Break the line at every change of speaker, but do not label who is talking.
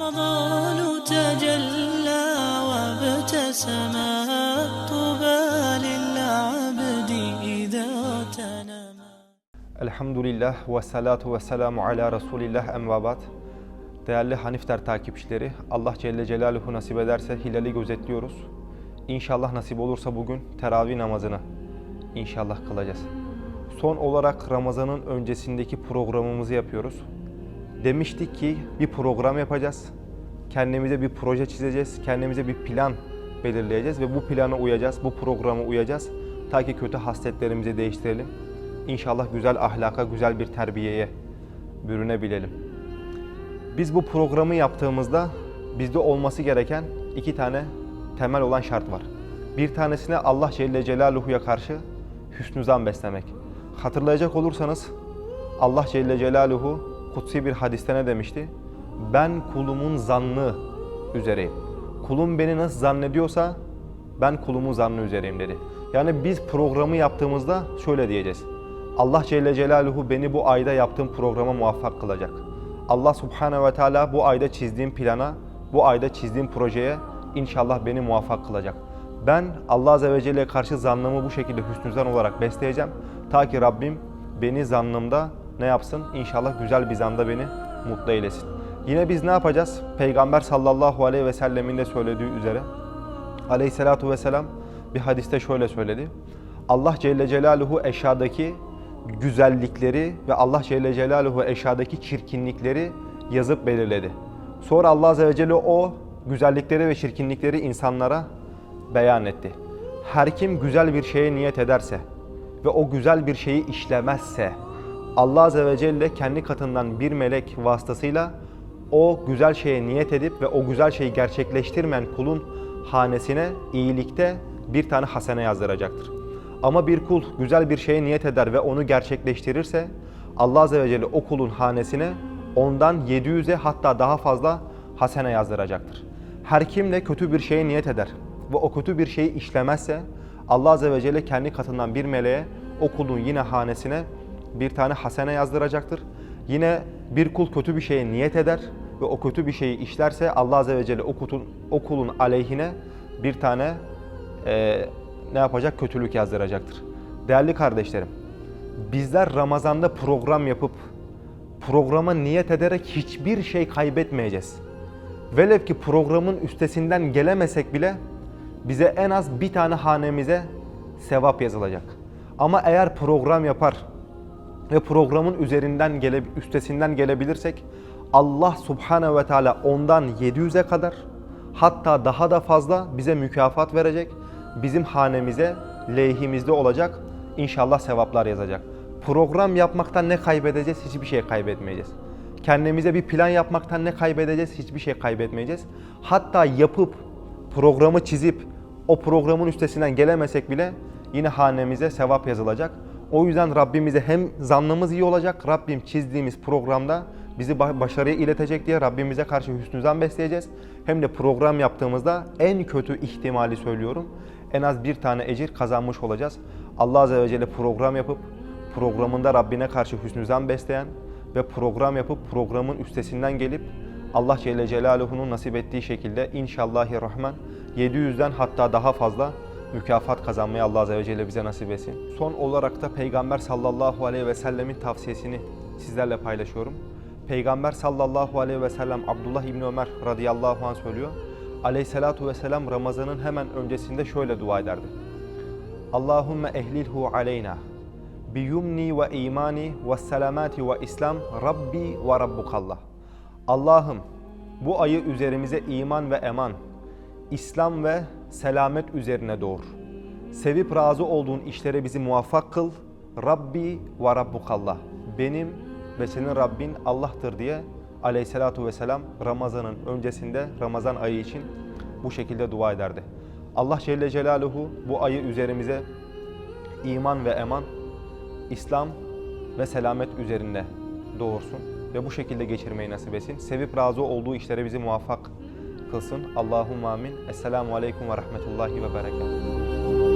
رمضان تجلى وابتسما طوبى للعبد إذا تنما
Elhamdülillah ve salatu ve selamu ala Resulillah emvabat. Değerli Hanifter takipçileri, Allah Celle Celaluhu nasip ederse hilali gözetliyoruz. İnşallah nasip olursa bugün teravih namazını inşallah kılacağız. Son olarak Ramazan'ın öncesindeki programımızı yapıyoruz. Demiştik ki bir program yapacağız. Kendimize bir proje çizeceğiz. Kendimize bir plan belirleyeceğiz ve bu plana uyacağız. Bu programa uyacağız. Ta ki kötü hasletlerimizi değiştirelim. İnşallah güzel ahlaka, güzel bir terbiyeye bürünebilelim. Biz bu programı yaptığımızda bizde olması gereken iki tane temel olan şart var. Bir tanesine Allah Celle Celaluhu'ya karşı hüsnü zan beslemek. Hatırlayacak olursanız Allah Celle Celaluhu kutsi bir hadiste ne demişti? Ben kulumun zannı üzereyim. Kulum beni nasıl zannediyorsa ben kulumun zannı üzereyim dedi. Yani biz programı yaptığımızda şöyle diyeceğiz. Allah Celle Celaluhu beni bu ayda yaptığım programa muvaffak kılacak. Allah Subhanahu ve Teala bu ayda çizdiğim plana, bu ayda çizdiğim projeye inşallah beni muvaffak kılacak. Ben Allah Azze ve Celle'ye karşı zannımı bu şekilde hüsnü zan olarak besleyeceğim. Ta ki Rabbim beni zannımda ne yapsın? İnşallah güzel bir zanda beni mutlu eylesin. Yine biz ne yapacağız? Peygamber sallallahu aleyhi ve sellemin de söylediği üzere aleyhissalatu vesselam bir hadiste şöyle söyledi. Allah Celle Celaluhu eşyadaki güzellikleri ve Allah Celle Celaluhu eşyadaki çirkinlikleri yazıp belirledi. Sonra Allah Azze ve Celle o güzellikleri ve çirkinlikleri insanlara beyan etti. Her kim güzel bir şeye niyet ederse ve o güzel bir şeyi işlemezse Allah Azze ve Celle kendi katından bir melek vasıtasıyla o güzel şeye niyet edip ve o güzel şeyi gerçekleştirmeyen kulun hanesine iyilikte bir tane hasene yazdıracaktır. Ama bir kul güzel bir şeye niyet eder ve onu gerçekleştirirse Allah Azze ve Celle o kulun hanesine ondan 700'e hatta daha fazla hasene yazdıracaktır. Her kim de kötü bir şeye niyet eder ve o kötü bir şeyi işlemezse Allah Azze ve Celle kendi katından bir meleğe o kulun yine hanesine bir tane hasene yazdıracaktır. Yine bir kul kötü bir şeye niyet eder ve o kötü bir şeyi işlerse Allah Azze ve Celle o kulun, o kulun aleyhine bir tane e, ne yapacak? Kötülük yazdıracaktır. Değerli kardeşlerim, bizler Ramazan'da program yapıp programa niyet ederek hiçbir şey kaybetmeyeceğiz. Velev ki programın üstesinden gelemesek bile bize en az bir tane hanemize sevap yazılacak. Ama eğer program yapar ve programın üzerinden gele, üstesinden gelebilirsek Allah Subhanahu ve Teala ondan 700'e kadar hatta daha da fazla bize mükafat verecek. Bizim hanemize lehimizde olacak. İnşallah sevaplar yazacak. Program yapmaktan ne kaybedeceğiz? Hiçbir şey kaybetmeyeceğiz. Kendimize bir plan yapmaktan ne kaybedeceğiz? Hiçbir şey kaybetmeyeceğiz. Hatta yapıp programı çizip o programın üstesinden gelemesek bile yine hanemize sevap yazılacak. O yüzden Rabbimize hem zannımız iyi olacak, Rabbim çizdiğimiz programda bizi başarıya iletecek diye Rabbimize karşı hüsnü zan besleyeceğiz. Hem de program yaptığımızda en kötü ihtimali söylüyorum. En az bir tane ecir kazanmış olacağız. Allah Azze ve Celle program yapıp programında Rabbine karşı hüsnü zan besleyen ve program yapıp programın üstesinden gelip Allah Celle Celaluhu'nun nasip ettiği şekilde inşallahirrahman 700'den hatta daha fazla mükafat kazanmayı Allah Azze ve Celle bize nasip etsin. Son olarak da Peygamber sallallahu aleyhi ve sellemin tavsiyesini sizlerle paylaşıyorum. Peygamber sallallahu aleyhi ve sellem Abdullah İbni Ömer radıyallahu anh söylüyor. Aleyhissalatu vesselam Ramazan'ın hemen öncesinde şöyle dua ederdi. Allahümme ehlilhu aleyna biyumni ve imani ve selamati ve İslam Rabbi ve Rabbukallah. Allah'ım bu ayı üzerimize iman ve eman, İslam ve selamet üzerine doğur. Sevip razı olduğun işlere bizi muvaffak kıl. Rabbi ve Rabbukallah. Benim ve senin Rabbin Allah'tır diye aleyhissalatu vesselam Ramazan'ın öncesinde Ramazan ayı için bu şekilde dua ederdi. Allah Celle Celaluhu bu ayı üzerimize iman ve eman, İslam ve selamet üzerinde doğursun ve bu şekilde geçirmeyi nasip etsin. Sevip razı olduğu işlere bizi muvaffak kılsın. Allahümme amin. Esselamu aleyküm ve rahmetullahi ve berekatuhu.